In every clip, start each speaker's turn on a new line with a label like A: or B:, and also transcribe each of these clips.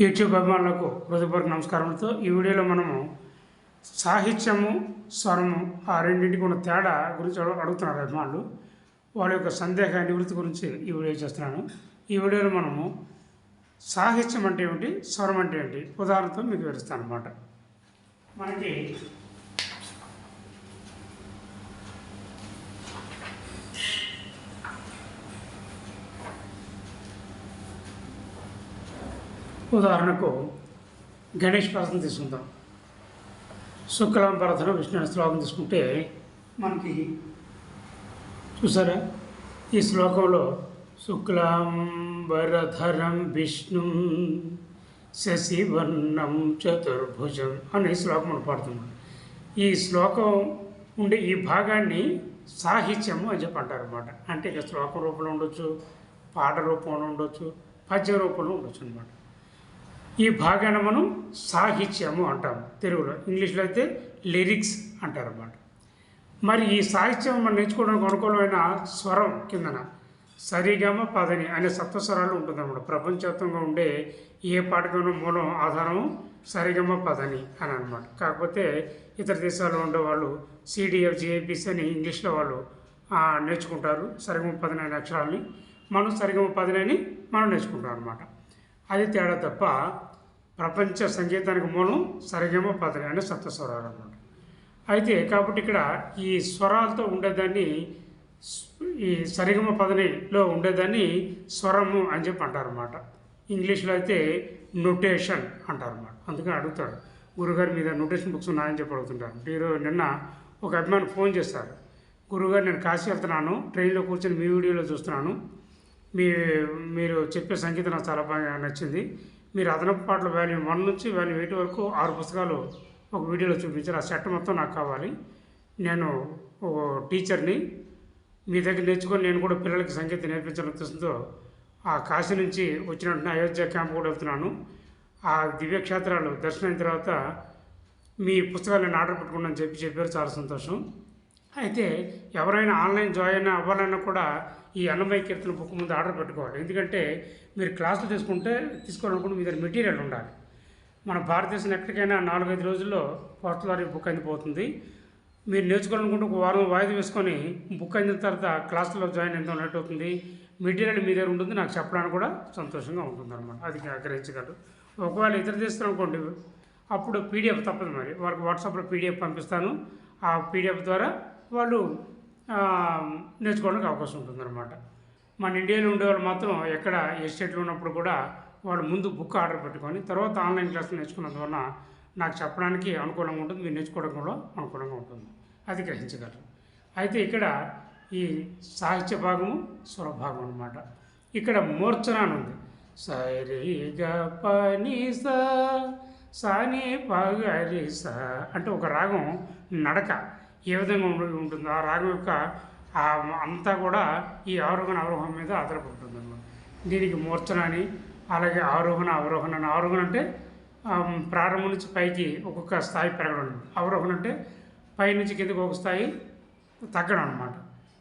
A: YouTube అభిమానులకు హృదయపూర్వక నమస్కారంతో ఈ వీడియోలో మనము సాహిత్యము స్వరము ఆ రెండింటికి ఉన్న తేడా గురించి అడుగుతున్నారు అభిమానులు. వాళ్ళ యొక్క సందేహ నివృత్తి గురించి ఈ వీడియో చేస్తున్నాను. ఈ వీడియోలో మనము సాహిత్యం అంటే ఏమిటి స్వరం అంటే ఏంటి ఉదాహరణతో మీకు వివరిస్తాను అనమాట మనకి ఉదాహరణకు గణేష్ పర్వతం తీసుకుందాం. శుక్లాం పర్వతం విష్ణు శ్లోకం తీసుకుంటే మనకి చూసారా? ఈ శ్లోకంలో శుక్లాం వరధరం విష్ణు శశివర్ణం చతుర్భుజం అనే శ్లోకం మనం పాడుతున్నాం. ఈ శ్లోకం ఉండే ఈ భాగాన్ని సాహిత్యము అని చెప్పి అంటారు అనమాట అంటే ఇక శ్లోక రూపంలో ఉండొచ్చు పాట రూపంలో ఉండొచ్చు పద్య రూపంలో ఉండొచ్చు అనమాట ఈ భాగాన్ని మనం సాహిత్యము అంటాము తెలుగులో ఇంగ్లీష్లో అయితే లిరిక్స్ అంటారు అన్నమాట మరి ఈ సాహిత్యం మనం నేర్చుకోవడానికి అనుకూలమైన స్వరం కిందన సరిగమ పదని అనే సప్తస్వరాలు ఉంటుందన్నమాట. ప్రపంచవ్యాప్తంగా ఉండే ఏ పాటకైనా మూలం ఆధారము సరిగమ పదని అని అనమాట కాకపోతే ఇతర దేశాల్లో ఉండే వాళ్ళు సిడిఎఫ్ జిఐపిసి అని ఇంగ్లీష్లో వాళ్ళు నేర్చుకుంటారు. సరిగమ పదని అనే అక్షరాలని మనం సరిగమ పదని అని మనం నేర్చుకుంటాం అనమాట అది తేడా తప్ప ప్రపంచ సంగీతానికి మూలం సరిగమ పదని అనే సప్తస్వరాలు అన్నమాట. అయితే కాబట్టి ఇక్కడ ఈ స్వరాలతో ఉండేదాన్ని ఈ సరిగమ పదనిలో ఉండేదాన్ని స్వరము అని చెప్పి అంటారన్నమాట. ఇంగ్లీష్లో అయితే నొటేషన్ అంటారన్నమాట. అందుకని అడుగుతాడు గురుగారు మీద నొటేషన్ బుక్స్ ఉన్నాయని చెప్పి అడుగుతుంటారు. మీరు నిన్న ఒక అభిమాని ఫోన్ చేస్తారు గురుగారు నేను కాశీ వెళ్తున్నాను ట్రైన్లో కూర్చొని మీ వీడియోలో చూస్తున్నాను మీ మీరు చెప్పే సంగీతం నాకు చాలా బాగా నచ్చింది. మీరు అదనపు పాటల వాల్యూమ్ వన్ నుంచి వాల్యూమ్ ఎయిట్ వరకు ఆరు పుస్తకాలు ఒక వీడియోలో చూపించారు. ఆ సెట్ మొత్తం నాకు కావాలి. నేను ఓ టీచర్ని మీ దగ్గర నేర్చుకొని నేను కూడా పిల్లలకి సంగీతం నేర్పించాలని ఉద్దేశంతో ఆ కాశీ నుంచి వచ్చిన అయోధ్య క్యాంప్ కూడా వెళ్తున్నాను. ఆ దివ్యక్షేత్రాలు దర్శనం అయిన తర్వాత మీ పుస్తకాలు నేను ఆర్డర్ పెట్టుకున్నాను చెప్పి చెప్పారు. చాలా సంతోషం. అయితే ఎవరైనా ఆన్లైన్ జాయిన్ అవ్వాలన్నా కూడా ఈ అన్నమయ్య కీర్తన బుక్ ముందు ఆర్డర్ పెట్టుకోవాలి. ఎందుకంటే మీరు క్లాసులు తీసుకుంటే తీసుకోవాలనుకుంటే మీ దగ్గర మెటీరియల్ ఉండాలి. మన భారతదేశం ఎక్కడికైనా నాలుగైదు రోజుల్లో పోస్టల్ బుక్ అందిపోతుంది మీరు నేర్చుకోవాలనుకుంటే ఒక వారం వాయిదా వేసుకొని బుక్ అయిన తర్వాత క్లాసులో జాయిన్ ఎంత ఉన్నట్టు అవుతుంది. మెటీరియల్ మీ దగ్గర ఉంటుంది నాకు చెప్పడానికి కూడా సంతోషంగా ఉంటుంది అనమాట అది గ్రహించగలరు ఒకవేళ ఇతర దేశాలు అనుకోండి అప్పుడు పీడిఎఫ్ తప్పదు మరి. వాళ్ళకి వాట్సాప్లో పీడిఎఫ్ పంపిస్తాను. ఆ పీడిఎఫ్ ద్వారా వాళ్ళు నేర్చుకోవడానికి అవకాశం ఉంటుందన్నమాట. మన ఇండియాలో ఉండేవాళ్ళు మాత్రం ఎక్కడ ఏ స్టేట్లో ఉన్నప్పుడు కూడా వాళ్ళు ముందు బుక్ ఆర్డర్ పెట్టుకొని తర్వాత ఆన్లైన్ క్లాసులు నేర్చుకున్నందువలన నాకు చెప్పడానికి అనుకూలంగా ఉంటుంది మీరు నేర్చుకోవడం కూడా అనుకూలంగా ఉంటుంది. అది గ్రహించగలరు. అయితే ఇక్కడ ఈ సాహిత్య భాగము స్వరభాగం అనమాట ఇక్కడ మూర్ఛన అని ఉంది. సరిగా పని సా సాని పగరి సా అంటే ఒక రాగం నడక. ఏ విధంగా ఉంటుందో? ఆ రాగం యొక్క అంతా కూడా ఈ ఆరోహణ అవరోహణ మీద ఆధారపడుతుంది అనమాట దీనికి మూర్ఛన అని అలాగే ఆరోహణ అవరోహణ. అని ఆరోహణ అంటే ప్రారంభం నుంచి పైకి ఒక్కొక్క స్థాయి పెరగడం. అవరోహణ అంటే పై నుంచి కిందకి ఒక స్థాయి తగ్గడం అనమాట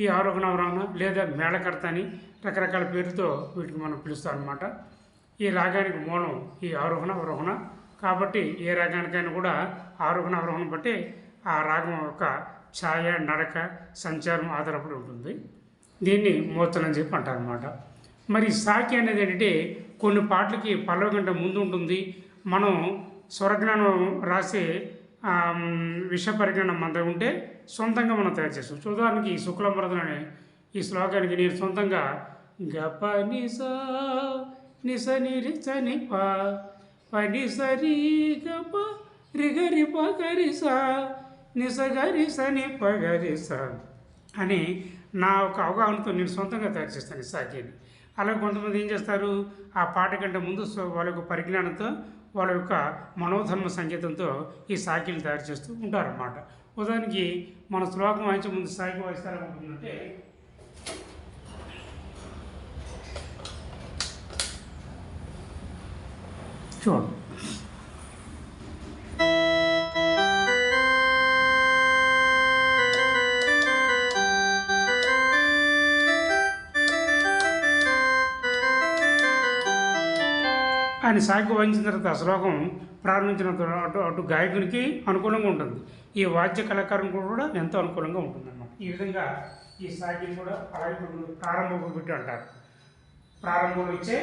A: ఈ ఆరోహణ అవరోహణ లేదా మేళకర్త అని రకరకాల పేరుతో వీటికి మనం పిలుస్తాం అనమాట ఈ రాగానికి మూలం ఈ ఆరోహణ అవరోహణ. కాబట్టి ఏ రాగానికైనా కూడా ఆరోహణ అవరోహణ బట్టి ఆ రాగం యొక్క ఛాయ నడక సంచారం ఆధారపడి ఉంటుంది. దీన్ని మూర్తన అని చెప్పి అంటారు అనమాట మరి సాకి అనేది ఏంటంటే కొన్ని పాటలకి పల్లవ గంట ముందు ఉంటుంది. మనం స్వరజ్ఞానం రాసే విష పరిజ్ఞానం మన ఉంటే సొంతంగా మనం తయారు చేస్తాం. ఉదాహరణకి ఈ శుక్లమరదన అనే ఈ శ్లోకానికి నేను సొంతంగా గప నిస నిస నిరి చని ప పని సరి గప రిగరి పగరి సా నిస గరి సని పగరి సా అని నా ఒక అవగాహనతో నేను సొంతంగా తయారు చేస్తాను ఈ సాకిని అలాగే కొంతమంది ఏం చేస్తారు? ఆ పాట కంటే ముందు వాళ్ళ యొక్క పరిజ్ఞానంతో వాళ్ళ యొక్క మనోధర్మ సంగీతంతో ఈ సాకిలు తయారు చేస్తూ ఉంటారన్నమాట. ఉదాహరణకి మన శ్లోకం వాయించే ముందు సాకి వాయిస్తారు ఉంటుందంటే చూడండి. దాన్ని సాగి తర్వాత శ్లోకం ప్రారంభించిన తర్వాత అటు అటు గాయకునికి అనుకూలంగా ఉంటుంది. ఈ వాద్య కళాకారం కూడా ఎంతో అనుకూలంగా ఉంటుంది అన్నమాట ఈ విధంగా ఈ సాగిని కూడా అలాగే ఇప్పుడు ప్రారంభ అంటారు. ప్రారంభంలో ఇచ్చే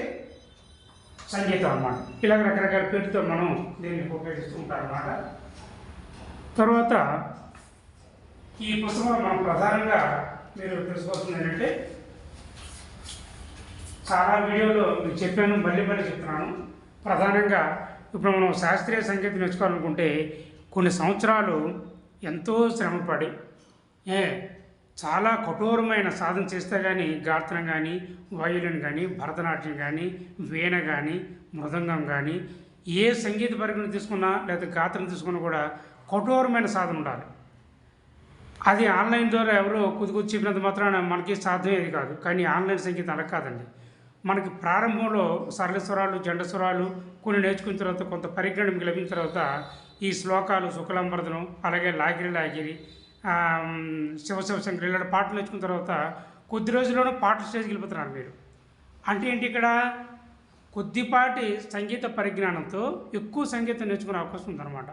A: సంగీతం అన్నమాట. ఇలాగ రకరకాల పేరుతో మనం దీన్ని ఉపయోగిస్తూ ఉంటాం అన్నమాట తర్వాత ఈ పుస్తకంలో మనం ప్రధానంగా మీరు తెలుసుకోవాల్సింది ఏంటంటే చాలా వీడియోలో మీకు చెప్పాను మళ్ళీ మళ్ళీ చెప్తున్నాను. ప్రధానంగా ఇప్పుడు మనం శాస్త్రీయ సంగీతం నేర్చుకోవాలనుకుంటే కొన్ని సంవత్సరాలు ఎంతో శ్రమపడి ఏ చాలా కఠోరమైన సాధన చేస్తే కానీ గాత్రం కానీ వయోలిన్ కానీ భరతనాట్యం కానీ వీణ కానీ మృదంగం కానీ ఏ సంగీత పరిగణ తీసుకున్నా లేదా గాత్రం తీసుకున్నా కూడా కఠోరమైన సాధన ఉండాలి. అది ఆన్లైన్ ద్వారా ఎవరో కుదికొచ్చి చెప్పినంత మాత్రాన మనకి సాధ్యమేది కాదు. కానీ ఆన్లైన్ సంగీతం అలా కాదండి. మనకి ప్రారంభంలో సరళ స్వరాలు జండ స్వరాలు కొన్ని నేర్చుకున్న తర్వాత కొంత పరిజ్ఞానం మీకు లభించిన తర్వాత ఈ శ్లోకాలు శుక్లాంబరదనం అలాగే లాగిరి లాగిరి శివశివ శివ ఇలాంటి పాటలు నేర్చుకున్న తర్వాత కొద్ది రోజుల్లోనే పాటల స్టేజ్కి వెళ్ళిపోతున్నారు మీరు అంటే ఏంటి ఇక్కడ? కొద్దిపాటి సంగీత పరిజ్ఞానంతో ఎక్కువ సంగీతం నేర్చుకునే అవకాశం ఉందన్నమాట.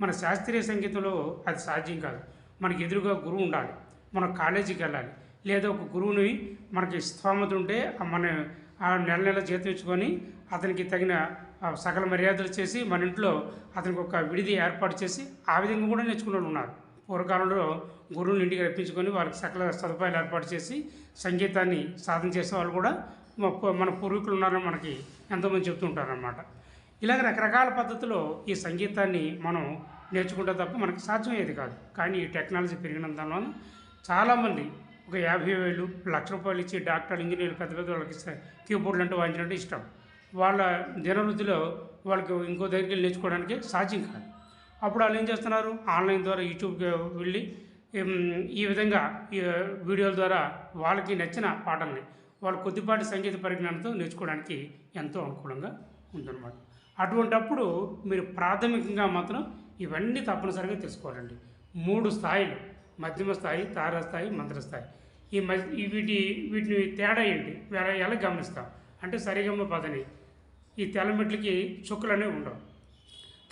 A: మన శాస్త్రీయ సంగీతంలో అది సాధ్యం కాదు. మనకి ఎదురుగా గురువు ఉండాలి. మనం కాలేజీకి వెళ్ళాలి. లేదా ఒక గురువుని మనకి స్తోమత ఉంటే మన నెల నెల జీతం ఇచ్చుకొని అతనికి తగిన సకల మర్యాదలు చేసి మన ఇంట్లో అతనికి ఒక విడిది ఏర్పాటు చేసి ఆ విధంగా కూడా నేర్చుకునే వాళ్ళు ఉన్నారు. పూర్వకాలంలో గురువుని ఇంటికి రప్పించుకొని వాళ్ళకి సకల సదుపాయాలు ఏర్పాటు చేసి సంగీతాన్ని సాధన చేసే వాళ్ళు కూడా మన పూర్వీకులు ఉన్నారని మనకి ఎంతోమంది చెప్తుంటారనమాట ఇలాగ రకరకాల పద్ధతిలో ఈ సంగీతాన్ని మనం నేర్చుకుంటే తప్ప మనకి సాధ్యమయ్యేది కాదు. కానీ ఈ టెక్నాలజీ పెరిగినందువలన చాలామంది ఒక యాభై వేలు లక్ష రూపాయలు ఇచ్చి డాక్టర్లు ఇంజనీర్లు పెద్ద పెద్ద వాళ్ళకి ఇస్తారు కీబోర్డులు అంటే వాయించినట్టు ఇష్టం. వాళ్ళ దినవృత్తిలో వాళ్ళకి ఇంకో దగ్గరికి వెళ్ళి నేర్చుకోవడానికి సాధ్యం కాదు. అప్పుడు వాళ్ళు ఏం చేస్తున్నారు? ఆన్లైన్ ద్వారా యూట్యూబ్కి వెళ్ళి ఈ విధంగా ఈ వీడియోల ద్వారా వాళ్ళకి నచ్చిన పాటల్ని వాళ్ళు కొద్దిపాటి సంగీత పరిజ్ఞానంతో నేర్చుకోవడానికి ఎంతో అనుకూలంగా ఉందన్నమాట. అటువంటప్పుడు మీరు ప్రాథమికంగా మాత్రం ఇవన్నీ తప్పనిసరిగా తెలుసుకోవాలండి. మూడు స్థాయిలు. మధ్యమ స్థాయి తారస్థాయి మంత్రస్థాయి. ఈ మధ్య వీటి వీటిని తేడా ఏంటి? ఎలా ఎలా గమనిస్తాం? అంటే సరిగమ్మ పదని. ఈ తెల్లమెట్లకి చుక్కలు అనేవి ఉండవు.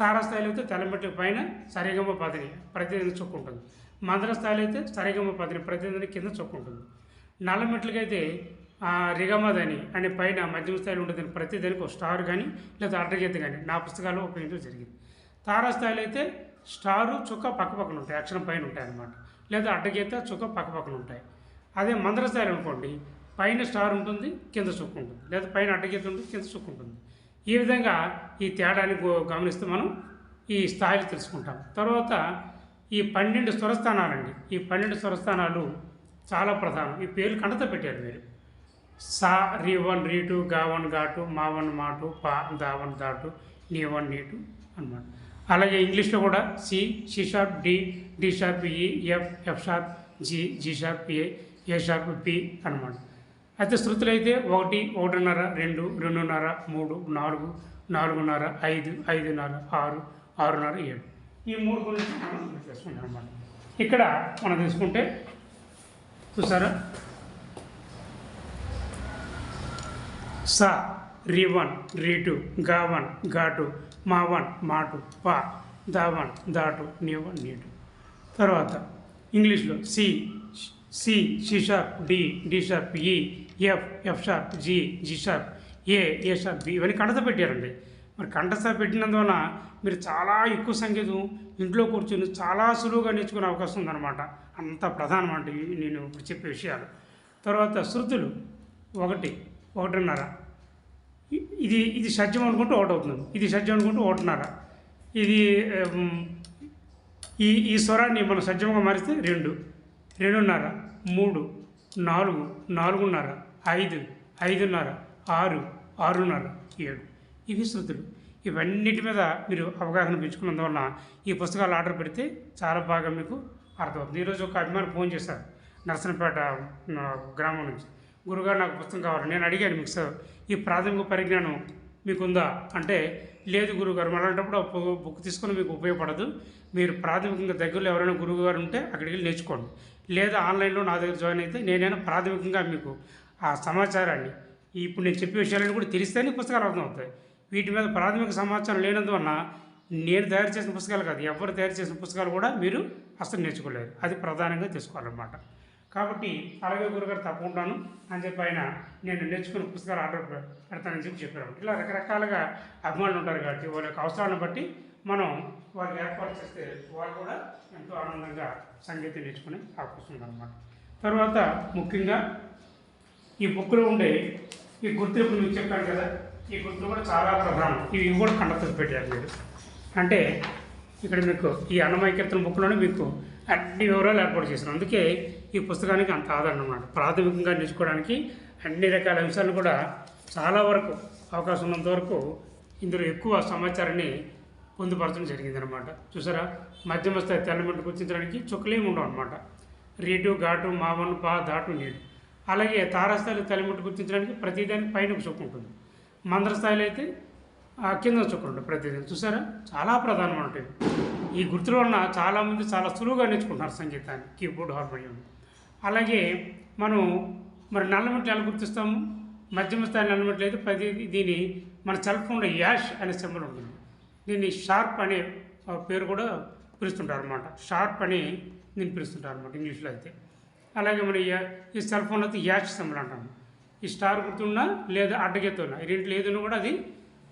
A: తారస్థాయిలో అయితే తెల్లమెట్ల పైన సరిగమ్మ పదని ప్రతిదిన చుక్కు ఉంటుంది. మంత్రస్థాయిలో అయితే సరిగమ్మ పదని ప్రతిదిన కింద చుక్కు ఉంటుంది. నల్లమెట్లకైతే రిగమదని అనే పైన మధ్యమ స్థాయిలో ఉంటుంది ప్రతి దానికి ఒక స్టార్ కానీ లేదా అడ్డగీత కానీ నా పుస్తకాల్లో ఉపయోగించడం జరిగింది. తారాస్థాయిలో అయితే స్టారు చుక్క పక్క పక్కన ఉంటాయి అక్షరం పైన ఉంటాయి అన్నమాట లేదా అడ్డగీత చుక్క పక్కపక్కన ఉంటాయి అదే మందర అనుకోండి పైన స్టార్ ఉంటుంది కింద చుక్క ఉంటుంది. లేదా పైన అడ్డగీత ఉంటుంది కింద చుక్క ఉంటుంది. ఈ విధంగా ఈ తేడాని గో- గమనిస్తూ మనం ఈ స్థాయిలు తెలుసుకుంటాం. తర్వాత ఈ పన్నెండు స్వరస్థానాలండి. ఈ పన్నెండు స్వరస్థానాలు చాలా ప్రధానం. ఈ పేర్లు కంటతో పెట్టారు మీరు. సా రీ వన్ రీ టూ గా వన్ ఘాటు మా వన్ మా పా దా వన్ నీ వన్ నీ టూ అనమాట అలాగే ఇంగ్లీష్లో కూడా C C sharp D D sharp E F F sharp G G sharp A A sharp B అనమాట అయితే శృతులు అయితే ఒకటి ఒకటిన్నర రెండు రెండున్నర మూడు నాలుగు నాలుగున్నర ఐదు ఐదున్నర ఆరు ఆరున్నర ఏడు. ఈ మూడు గురించి మనం చేసుకుంటాం అనమాట ఇక్కడ మనం తీసుకుంటే చూసారా? సా రీ వన్ రీ టూ గా వన్గా టూ మా వన్ మా టూ పా దా వన్ దా టూ నీ వన్ నీ టూ. తర్వాత ఇంగ్లీష్లో C C C sharp D D sharp E F F sharp G G sharp A A sharp B ఇవన్నీ కండత పెట్టారండి. మరి కంటతో పెట్టినందువలన మీరు చాలా ఎక్కువ సంగీతం ఇంట్లో కూర్చొని చాలా సులువుగా నేర్చుకునే అవకాశం ఉందన్నమాట. అంత ప్రధానం అంటే నేను ఇప్పుడు చెప్పే విషయాలు. తర్వాత శృతులు ఒకటి ఒకటిన్నర. ఇది ఇది సత్యం అనుకుంటూ ఒకటి అవుతుంది. ఇది సత్యం అనుకుంటూ ఒకటిన్నర. ఇది ఈ ఈ స్వరాన్ని మనం సజ్జముగా మారిస్తే రెండు. రెండున్నర మూడు నాలుగు నాలుగున్నర ఐదు ఐదున్నర ఆరు ఆరున్నర ఏడు. ఇవి శృతులు ఇవన్నిటి మీద మీరు అవగాహన పెంచుకున్నందువల్ల ఈ పుస్తకాలు ఆర్డర్ పెడితే చాలా బాగా మీకు అర్థమవుతుంది. ఈరోజు ఒక అభిమాని ఫోన్ చేశారు నర్సనపేట గ్రామం నుంచి. గురుగారు నాకు పుస్తకం కావాలి. నేను అడిగాను మీకు సార్ ఈ ప్రాథమిక పరిజ్ఞానం మీకుందా? అంటే లేదు గురుగారు అలాంటప్పుడు ఆ బుక్ తీసుకొని మీకు ఉపయోగపడదు. మీరు ప్రాథమికంగా దగ్గరలో ఎవరైనా గురువు గారు ఉంటే అక్కడికి వెళ్ళి నేర్చుకోండి. లేదా ఆన్లైన్లో నా దగ్గర జాయిన్ అయితే నేనైనా ప్రాథమికంగా మీకు ఆ సమాచారాన్ని ఇప్పుడు నేను చెప్పే విషయాలను కూడా తెలిస్తేనే పుస్తకాలు అర్థమవుతాయి. వీటి మీద ప్రాథమిక సమాచారం లేనందువలన నేను తయారు చేసిన పుస్తకాలు కాదు ఎవరు తయారు చేసిన పుస్తకాలు కూడా మీరు అసలు నేర్చుకోలేరు అది ప్రధానంగా తీసుకోవాలన్నమాట. కాబట్టి అలాగే గురుగారు తప్పకుండాను అని చెప్పి ఆయన నేను నేర్చుకున్న పుస్తకాలు ఆర్డర్ పెడతానని చెప్పి చెప్పారు ఇలా రకరకాలుగా అభిమానులు ఉంటారు కాబట్టి వాళ్ళ యొక్క అవసరాలను బట్టి మనం వారికి ఏర్పాటు చేస్తే వాళ్ళు కూడా ఎంతో ఆనందంగా సంగీతం నేర్చుకుని అవకాశం అనమాట తర్వాత ముఖ్యంగా ఈ బుక్లో ఉండే ఈ గుర్తింపు మీకు చెప్పాను కదా ఈ గుర్తులు కూడా చాలా ప్రధానం. ఇవి కూడా కండక్టర్ పెట్టారు మీరు. అంటే ఇక్కడ మీకు ఈ అన్నమయ కీర్తన బుక్లోనే మీకు అన్ని వివరాలు ఏర్పాటు చేశారు. అందుకే ఈ పుస్తకానికి అంత ఆదరణ అన్నమాట. ప్రాథమికంగా నేర్చుకోవడానికి అన్ని రకాల అంశాలు కూడా చాలా వరకు అవకాశం ఉన్నంత వరకు ఇందులో ఎక్కువ సమాచారాన్ని పొందుపరచడం జరిగిందనమాట చూసారా? మధ్యమ స్థాయి తెల్లమంట గుర్తించడానికి చుక్కలేమి ఉండవు అనమాట రీటు ఘాటు మావన్ పా ధాటు నీడు. అలాగే తారాస్థాయిలో తెల్లమంట గుర్తించడానికి ప్రతిదానికి పైన ఒక చుక్క ఉంటుంది. మందర స్థాయిలో అయితే కింద చుక్క ఉంటుంది ప్రతిదాని చూసారా? చాలా ప్రధానమైన ఉంటాయి ఈ గుర్తులో ఉన్న చాలామంది చాలా సులువుగా నేర్చుకుంటున్నారు సంగీతాన్ని. Keyboard harmonium. అలాగే మనం మరి నల్లమిట్లు ఎలా గుర్తిస్తాము? మధ్యమ స్థాయి నల్లమిట్లు అయితే ప్రతి దీని మన సెల్ ఫోన్లో యాష్ అనే సింబల్ ఉంటుంది. దీన్ని షార్ప్ అనే ఆ, పేరు కూడా పిలుస్తుంటారు అనమాట షార్ప్ అని దీన్ని పిలుస్తుంటారు అనమాట ఇంగ్లీష్లో అయితే. అలాగే మన ఈ- ఈ సెల్ ఫోన్ అయితే యాష్ సింబల్ అంటాము ఈ స్టార్ గుర్తున్నా లేదా అడ్డగెత్తు ఉన్నా ఈ రెంట్లు కూడా అది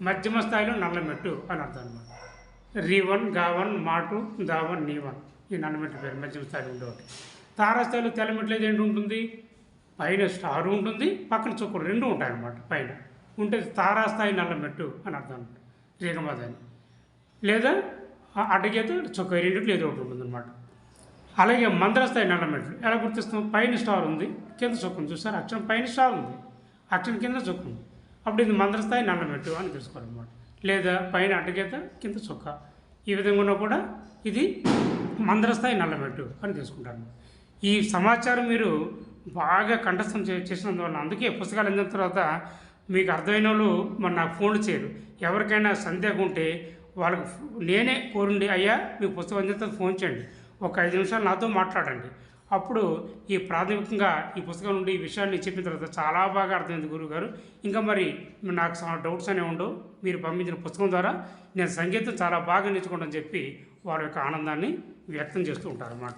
A: మధ్యమ స్థాయిలో నల్లమెట్టు అని అర్థం అనమాట రీవన్ గావన్ మాటు దావన్ నీవన్ ఈ నల్లమెట్టు పేరు మధ్యమ స్థాయిలో ఉండేవాటి. తారాస్థాయిలో తెల్లమెట్లు అయితే ఏంటి ఉంటుంది? పైన స్టార్ ఉంటుంది పక్కన చుక్కడు రెండు ఉంటాయన్నమాట పైన. ఉంటే తారాస్థాయి నల్లమెట్టు అని అర్థం అనమాట రేగమాదని. లేదా ఆ అడ్డగీత చొక్క రెండిట్లు ఏదో ఒకటి ఉంటుందన్నమాట. అలాగే మందరస్థాయి నల్లమెట్లు ఎలా గుర్తిస్తాం? పైన స్టార్ ఉంది కింద చొక్క ఉంది. చూసారు? అక్షరం పైన స్టార్ ఉంది అక్షరం కింద చొక్క ఉంది. అప్పుడు ఇది మందరస్థాయి నల్లమెట్టు అని తెలుసుకోవాలన్నమాట. లేదా పైన అడ్డగీత కింద చొక్క. ఈ విధంగా ఉన్నా కూడా ఇది మందరస్థాయి నల్లమెట్టు అని తెలుసుకుంటాను ఈ సమాచారం మీరు బాగా కంఠస్థం చే చేసినందువల్ల అందుకే పుస్తకాలు అందిన తర్వాత మీకు అర్థమైన వాళ్ళు మరి నాకు ఫోన్లు చేయరు. ఎవరికైనా సందేహం ఉంటే వాళ్ళకి నేనే కోరుండి అయ్యా మీకు పుస్తకం అందిన ఫోన్ చేయండి. ఒక ఐదు నిమిషాలు నాతో మాట్లాడండి. అప్పుడు ఈ ప్రాథమికంగా ఈ పుస్తకం నుండి ఈ విషయాన్ని చెప్పిన తర్వాత చాలా బాగా అర్థమైంది గురువు గారు ఇంకా మరి నాకు డౌట్స్ అనేవి ఉండవు. మీరు పంపించిన పుస్తకం ద్వారా నేను సంగీతం చాలా బాగా నేర్చుకుంటాను చెప్పి వారి యొక్క ఆనందాన్ని వ్యక్తం చేస్తూ ఉంటారన్నమాట.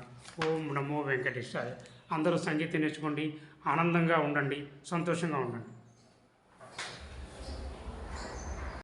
A: ఓం నమో వెంకటేశ్వర అందరూ సంగీతం నేర్చుకోండి ఆనందంగా ఉండండి సంతోషంగా ఉండండి.